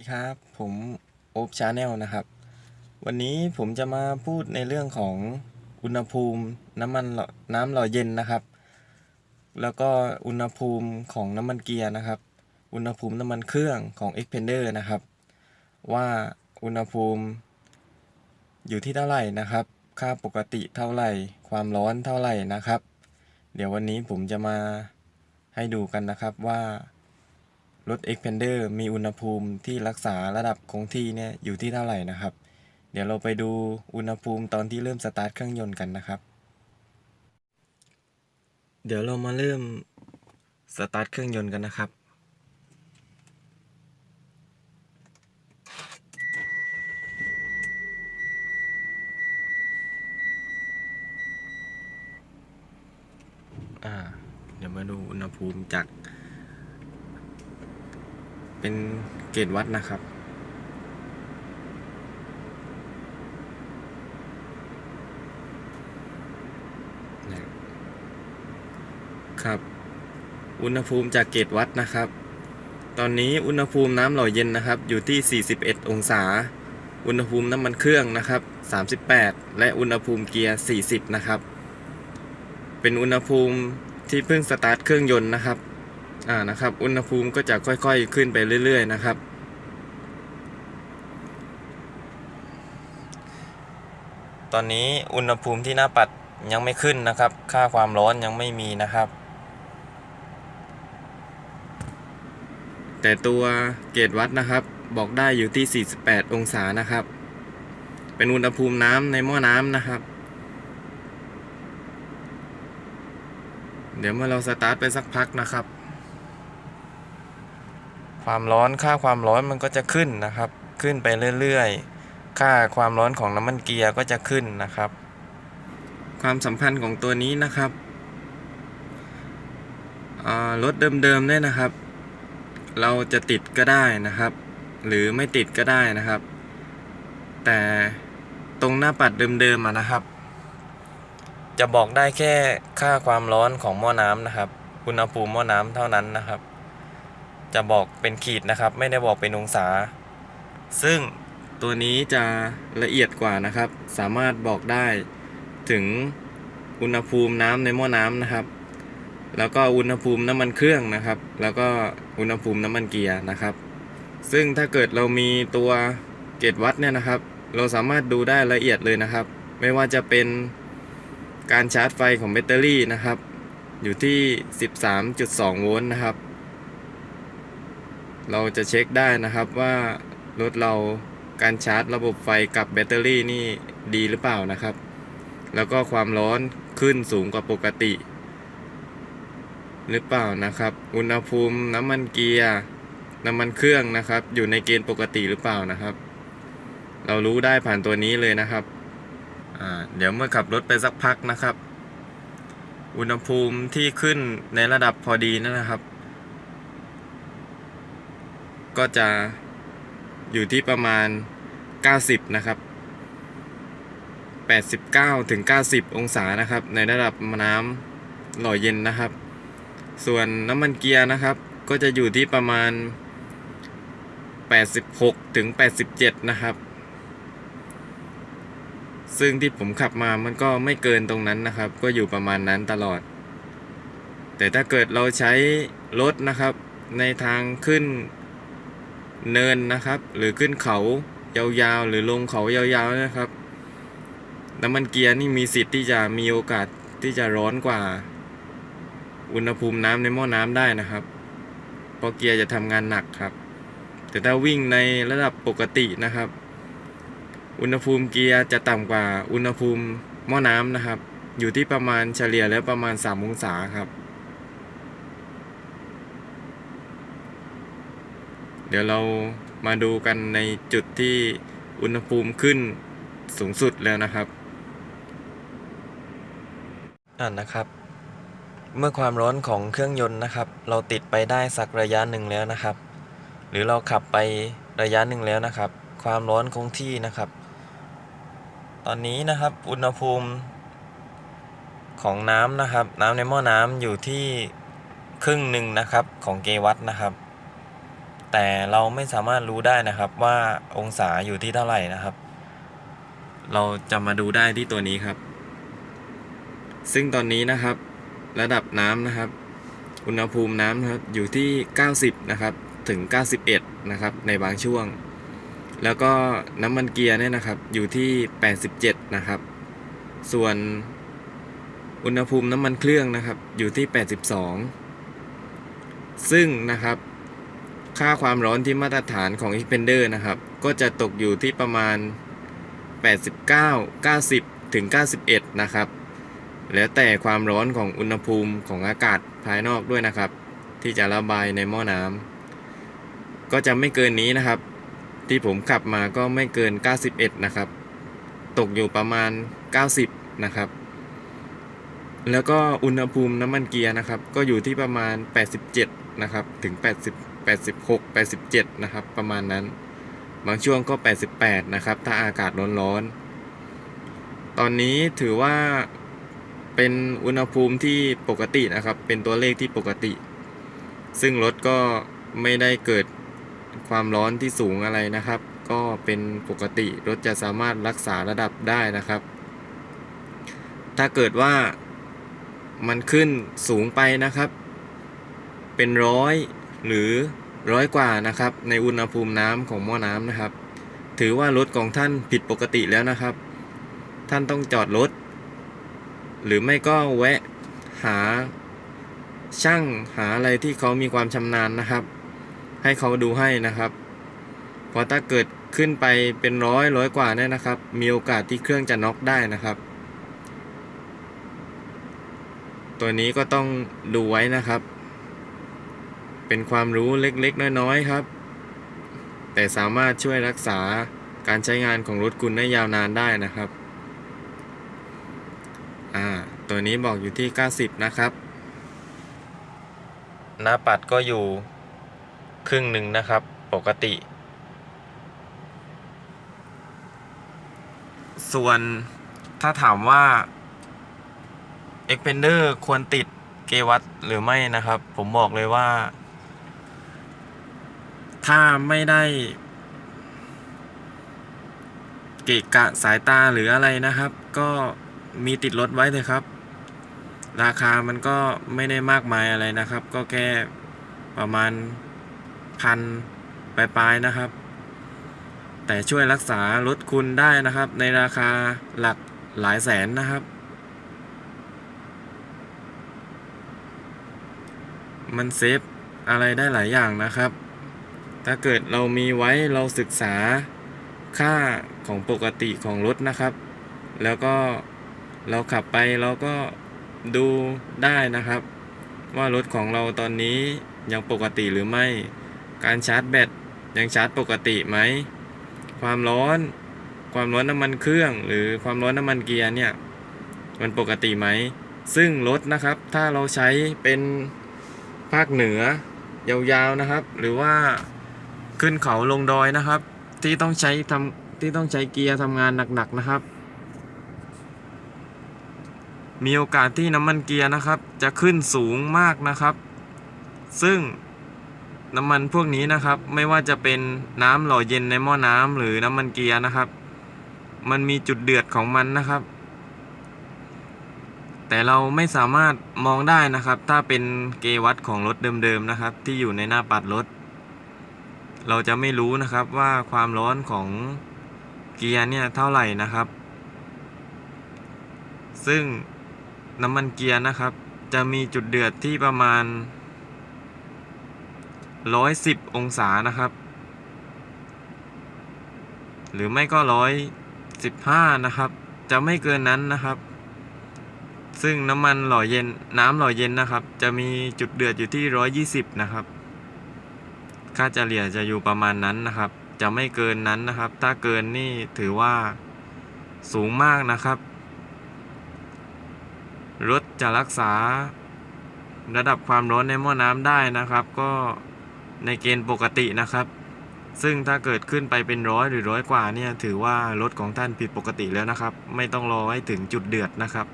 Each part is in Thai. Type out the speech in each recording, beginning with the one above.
สวัสดีครับผมโอ๊บชาแนลนะครับ วันนี้ผมจะมาพูดในเรื่องของอุณหภูมิน้ำมันหล่อน้ำหล่อเย็นนะครับ แล้วก็อุณหภูมิของน้ำมันเกียร์นะครับ อุณหภูมิน้ำมันเครื่องของ Expander นะครับ ว่าอุณหภูมิอยู่ที่เท่าไหร่นะครับ ค่าปกติเท่าไหร่ ความร้อนเท่าไหร่นะครับ เดี๋ยววันนี้ผมจะมาให้ดูกันนะครับว่า รถ Expander มีอุณหภูมิที่รักษาระดับคงที่เนี่ยอยู่ที่เท่าไหร่นะครับ เดี๋ยวเราไปดูอุณหภูมิตอนที่เริ่มสตาร์ทเครื่องยนต์กันนะครับ เดี๋ยวเรามาเริ่มสตาร์ทเครื่องยนต์กันนะครับ อ่า เดี๋ยวมาดูอุณหภูมิจาก เป็นเกจวัดนะครับ ครับ อุณหภูมิจากเกจวัดนะครับ ตอนนี้อุณหภูมิน้ำหล่อเย็นนะครับ อยู่ที่ 41 องศา อุณหภูมิน้ำมันเครื่องนะครับ 38 และอุณหภูมิเกียร์ 40 นะครับ เป็นอุณหภูมิที่เพิ่งสตาร์ทเครื่องยนต์นะครับ อ่านะครับอุณหภูมิก็จะค่อยๆ ขึ้นไปเรื่อย ๆ นะครับ ตอนนี้อุณหภูมิที่หน้าปัดยังไม่ขึ้นนะครับ ค่าความร้อนยังไม่มีนะครับ แต่ตัวเกจวัดนะครับบอกได้อยู่ที่ 48 องศานะครับ เป็นอุณหภูมิน้ำในหม้อน้ำนะครับ เดี๋ยวเมื่อเราสตาร์ทไปสักพักนะครับ ความร้อนค่าความร้อนมันก็จะขึ้นนะครับ ขึ้นไปเรื่อยๆ ค่าความร้อนของน้ำมันเกียร์ก็จะขึ้นนะครับ ความสัมพันธ์ของตัวนี้นะครับรถเดิมๆเนี่ยนะครับ เราจะติดก็ได้นะครับ หรือไม่ติดก็ได้นะครับ แต่ตรงหน้าปัดเดิมๆนะครับ จะบอกได้แค่ค่าความร้อนของหม้อน้ำนะครับ อุณหภูมิหม้อน้ำเท่านั้นนะครับ จะบอกเป็นขีดนะครับ ไม่ได้บอกเป็นองศา ซึ่งตัวนี้จะละเอียดกว่านะครับ สามารถบอกได้ถึงอุณหภูมิน้ำในหม้อน้ำนะครับ แล้วก็อุณหภูมิน้ำมันเครื่องนะครับ แล้วก็อุณหภูมิน้ำมันเกียร์นะครับ ซึ่งถ้าเกิดเรามีตัวเกจวัดเนี่ยนะครับ เราสามารถดูได้ละเอียดเลยนะครับ ไม่ว่าจะเป็นการชาร์จไฟของแบตเตอรี่นะครับ อยู่ที่ 13.2 โวลต์นะครับ เราจะเช็คได้นะครับว่ารถเราการชาร์จระบบไฟกับแบตเตอรี่นี่ดีหรือเปล่านะครับ แล้วก็ความร้อนขึ้นสูงกว่าปกติ หรือเปล่านะครับ อุณหภูมิน้ำมันเกียร์น้ำมันเครื่องนะครับ อยู่ในเกณฑ์ปกติหรือเปล่านะครับ เรารู้ได้ผ่านตัวนี้เลยนะครับเดี๋ยวเมื่อขับรถไปสักพักนะครับ อุณหภูมิที่ขึ้นในระดับพอดีนั่นนะครับ ก็จะอยู่ที่ประมาณ 90 นะครับ 89ถึง90 องศานะครับ ในระดับน้ำหล่อเย็นนะครับ ส่วนน้ำมันเกียร์นะครับ ก็จะอยู่ที่ประมาณ 86ถึง87 นะครับ ซึ่งที่ผมขับมามันก็ไม่เกินตรงนั้นนะครับ ก็อยู่ประมาณนั้นตลอด แต่ถ้าเกิดเราใช้รถนะครับในทางขึ้น เนินนะครับ หรือขึ้นเขายาวๆ หรือลงเขายาวๆนะครับ น้ำมันเกียร์นี่มีสิทธิ์ที่จะมีโอกาสที่จะร้อนกว่า อุณหภูมิน้ำในหม้อน้ำได้นะครับเพราะเกียร์จะทำงานหนักครับ แต่ถ้าวิ่งในระดับปกตินะครับ อุณหภูมิเกียร์จะต่ำกว่าอุณหภูมิหม้อน้ำนะครับ อยู่ที่ประมาณเฉลี่ยแล้วประมาณ3องศาครับ เดี๋ยวเรามาดูกันในจุดที่อุณหภูมิขึ้นสูงสุดแล้วนะครับอ่านะครับ เมื่อความร้อนของเครื่องยนต์นะครับ เราติดไปได้สักระยะหนึ่งแล้วนะครับ หรือเราขับไประยะหนึ่งแล้วนะครับ ความร้อนคงที่นะครับ ตอนนี้นะครับอุณหภูมิของน้ำนะครับ น้ำในหม้อน้ำอยู่ที่ครึ่งหนึ่งนะครับของเกวัตนะครับ แต่เราไม่สามารถรู้ได้นะครับว่าองศาอยู่ที่เท่าไหร่นะครับ เราจะมาดูได้ที่ตัวนี้ครับ ซึ่งตอนนี้นะครับ ระดับน้ำนะครับ อุณหภูมิน้ำนะครับอยู่ที่ 90 นะครับ ถึง 91 นะครับ ในบางช่วง แล้วก็น้ำมันเกียร์เนี่ยนะครับ อยู่ที่ 87 นะครับ ส่วนอุณหภูมิน้ำมันเครื่องนะครับ อยู่ที่ 82 ซึ่งนะครับ ค่าความร้อนที่มาตรฐานของ Expander นะครับ ก็จะตกอยู่ที่ประมาณ 89 90 ถึง 91 นะครับ แล้วแต่ความร้อนของอุณหภูมิของอากาศภายนอกด้วยนะครับ ที่จะระบายในหม้อน้ำก็จะไม่เกินนี้นะครับ ที่ผมขับมาก็ไม่เกิน 91 นะครับ ตกอยู่ประมาณ 90 นะครับ แล้วก็อุณหภูมิน้ำมันเกียร์นะครับ ก็อยู่ที่ประมาณ 87 นะครับ ถึง 80 86 87 นะครับ ประมาณนั้น บางช่วงก็ 88 นะครับ ถ้าอากาศร้อนๆ ตอนนี้ถือว่าเป็นอุณหภูมิที่ปกตินะครับ เป็นตัวเลขที่ปกติ ซึ่งรถก็ไม่ได้เกิดความร้อนที่สูงอะไรนะครับ ก็เป็นปกติรถจะสามารถรักษาระดับได้นะครับ ถ้าเกิดว่ามันขึ้นสูงไปนะครับ เป็นร้อย หรือร้อยกว่านะครับ ในอุณหภูมิน้ำของหม้อน้ำนะครับ ถือว่ารถของท่านผิดปกติแล้วนะครับ ท่านต้องจอดรถหรือไม่ก็แวะหาช่างหาอะไรที่เขามีความชำนาญนะครับ ให้เขาดูให้นะครับเพราะถ้าเกิดขึ้นไปเป็นร้อยร้อยกว่าเนี่ยนะครับ มีโอกาสที่เครื่องจะน็อกได้นะครับ ตัวนี้ก็ต้องดูไว้นะครับ เป็นความรู้เล็กๆ น้อยๆ ครับ แต่สามารถช่วยรักษาการใช้งานของรถคุณได้ยาวนานได้นะครับ อ่า ตัวนี้บอกอยู่ที่ 90 นะครับ หน้าปัดก็อยู่ครึ่งหนึ่งนะครับ ปกติ ส่วนถ้าถามว่า Expander ควรติดเกวัตหรือไม่นะครับ ผมบอกเลยว่า ถ้าไม่ได้เกะกะสายตาหรืออะไรนะครับ ก็มีติดรถไว้เลยครับ ราคามันก็ไม่ได้มากมายอะไรนะครับ ก็แค่ประมาณพันปลายๆนะครับ แต่ช่วยรักษารถคุณได้นะครับ ในราคาหลักหลายแสนนะครับ มันเซฟอะไรได้หลายอย่างนะครับ ถ้าเกิดเรามีไว้เราศึกษาค่าของปกติของรถนะครับ แล้วก็เราขับไปเราก็ดูได้นะครับ ว่ารถของเราตอนนี้ยังปกติหรือไม่ การชาร์จแบตยังชาร์จปกติไหม ความร้อน ความร้อนน้ำมันเครื่อง หรือความร้อนน้ำมันเกียร์เนี่ย มันปกติไหม ซึ่งรถนะครับ ถ้าเราใช้เป็นภาคเหนือยาวๆนะครับ หรือว่า ขึ้นเขาลงดอยนะครับ ที่ต้องใช้ทำที่ต้องใช้เกียร์ทำงานหนักๆนะครับ มีโอกาสที่น้ำมันเกียร์นะครับ จะขึ้นสูงมากนะครับ ซึ่งน้ำมันพวกนี้นะครับ ไม่ว่าจะเป็นน้ำหล่อเย็นในหม้อน้ำหรือน้ำมันเกียร์นะครับ มันมีจุดเดือดของมันนะครับ แต่เราไม่สามารถมองได้นะครับ ถ้าเป็นเกวัตของรถเดิมๆนะครับ ที่อยู่ในหน้าปัดรถ เราจะไม่รู้นะครับว่าความร้อนของเกียร์เนี่ยเท่าไหร่นะครับ ซึ่งน้ำมันเกียร์นะครับ จะมีจุดเดือดที่ประมาณ 110 องศานะครับ หรือไม่ก็ 115 นะครับ จะไม่เกินนั้นนะครับ ซึ่งน้ำมันหล่อเย็นน้ำหล่อเย็นนะครับ จะมีจุดเดือดอยู่ที่ 120 นะครับ ค่าเฉลี่ยจะอยู่ประมาณนั้นนะครับ จะไม่เกินนั้นนะครับ ถ้าเกินนี่ถือว่าสูงมากนะครับ รถจะรักษาระดับความร้อนในหม้อน้ำได้นะครับ ก็ในเกณฑ์ปกตินะครับ ซึ่งถ้าเกิดขึ้นไปเป็นร้อยหรือร้อยกว่าเนี่ยถือว่ารถของท่านผิดปกติแล้วนะครับ ไม่ต้องรอให้ถึงจุดเดือดนะครับ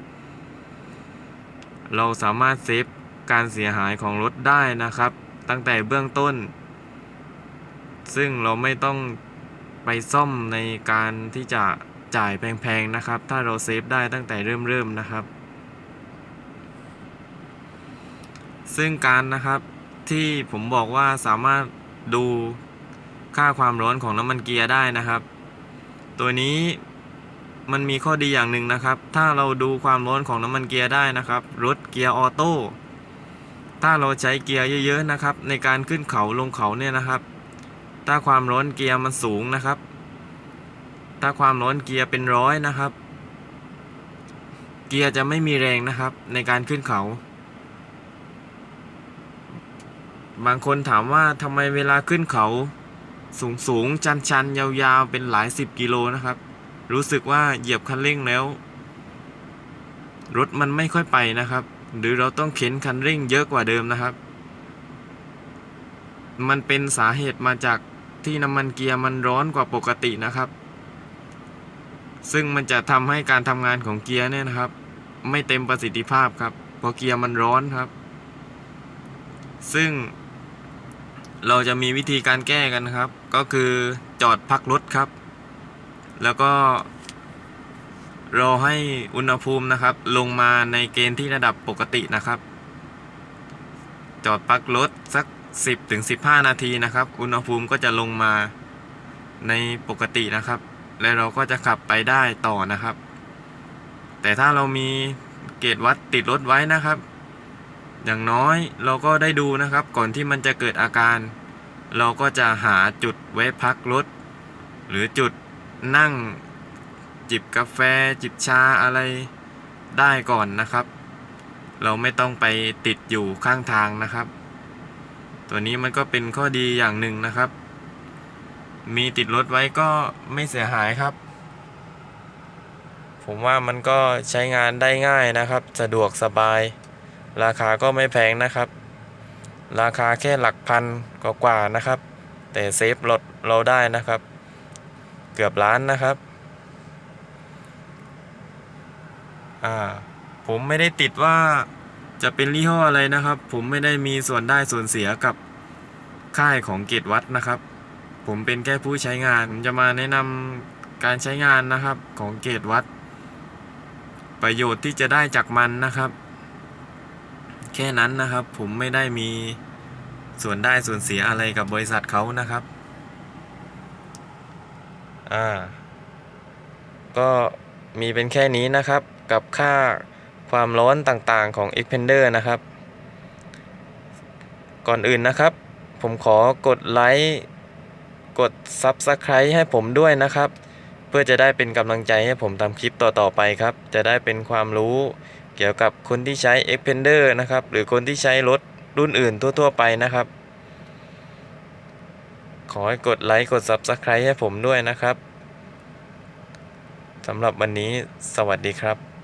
เราสามารถเซฟการเสียหายของรถได้นะครับ ตั้งแต่เบื้องต้น ซึ่งเราไม่ต้องไปซ่อมในการที่จะจ่ายแพงๆนะครับ ถ้าเราเซฟได้ตั้งแต่เริ่มๆนะครับ ซึ่งการนะครับที่ผมบอกว่าสามารถดูค่าความร้อนของน้ำมันเกียร์ได้นะครับ ตัวนี้มันมีข้อดีอย่างหนึ่งนะครับ ถ้าเราดูความร้อนของน้ำมันเกียร์ได้นะครับ รถเกียร์ออโต้ ถ้าเราใช้เกียร์เยอะๆนะครับ ในการขึ้นเขาลงเขาเนี่ยนะครับ ถ้าความร้อนเกียร์มันสูงนะครับ ถ้าความร้อนเกียร์เป็นร้อยนะครับ เกียร์จะไม่มีแรงนะครับ ในการขึ้นเขา บางคนถามว่าทำไมเวลาขึ้นเขา สูงสูงชันชันๆยาวๆ เป็นหลายสิบกิโลนะครับ รู้สึกว่าเหยียบคันเร่งแล้ว รถมันไม่ค่อยไปนะครับ หรือเราต้องเข็นคันเร่งเยอะกว่าเดิมนะครับมันเป็นสาเหตุมาจาก ที่น้ำมันเกียร์มันร้อนกว่าปกตินะครับ ซึ่งมันจะทำให้การทำงานของเกียร์เนี่ยนะครับ ไม่เต็มประสิทธิภาพครับเพราะเกียร์มันร้อนครับ ซึ่งเราจะมีวิธีการแก้กันครับ ก็คือจอดพักรถครับ แล้วก็รอให้อุณหภูมินะครับ ลงมาในเกณฑ์ที่ระดับปกตินะครับ จอดพักรถสัก 10ถึง15 นาทีนะครับ อุณหภูมิก็จะลงมาในปกตินะครับ และเราก็จะขับไปได้ต่อนะครับ แต่ถ้าเรามีเกจวัดติดรถไว้นะครับ อย่างน้อยเราก็ได้ดูนะครับ ก่อนที่มันจะเกิดอาการ เราก็จะหาจุดไว้พักรถ หรือจุดนั่งจิบกาแฟ จิบชาอะไรได้ก่อนนะครับ เราไม่ต้องไปติดอยู่ข้างทางนะครับ ตัวนี้มันก็เป็นข้อดีอย่างหนึ่งนะครับ มีติดรถไว้ก็ไม่เสียหายครับ ผมว่ามันก็ใช้งานได้ง่ายนะครับ สะดวกสบาย ราคาก็ไม่แพงนะครับ ราคาแค่หลักพันกว่านะครับ แต่เซฟรถเราได้นะครับ เกือบล้านนะครับอ่าผมไม่ได้ติดว่า จะเป็นยี่ห้ออะไรนะครับ ผมไม่ได้มีส่วนได้ส่วนเสียกับค่ายของเกตวัดนะครับ ผมเป็นแค่ผู้ใช้งาน ผมจะมาแนะนำการใช้งานนะครับของเกตวัด ประโยชน์ที่จะได้จากมันนะครับ แค่นั้นนะครับ ผมไม่ได้มีส่วนได้ส่วนเสียอะไรกับบริษัทเขานะครับอ่าก็มีเป็นแค่นี้นะครับกับค่า ความร้อนต่างๆของ Xpander นะครับ ก่อนอื่นนะครับ ผมขอกดไลค์กด Subscribe ให้ผมด้วยนะครับ เพื่อจะได้เป็นกำลังใจให้ผมทำคลิปต่อๆไปครับ จะได้เป็นความรู้เกี่ยวกับคนที่ใช้ Xpander นะครับ หรือคนที่ใช้รถรุ่นอื่นทั่ว ๆ ไปนะครับ ขอให้กดไลค์กด Subscribe ให้ผมด้วยนะครับสำหรับวันนี้สวัสดีครับ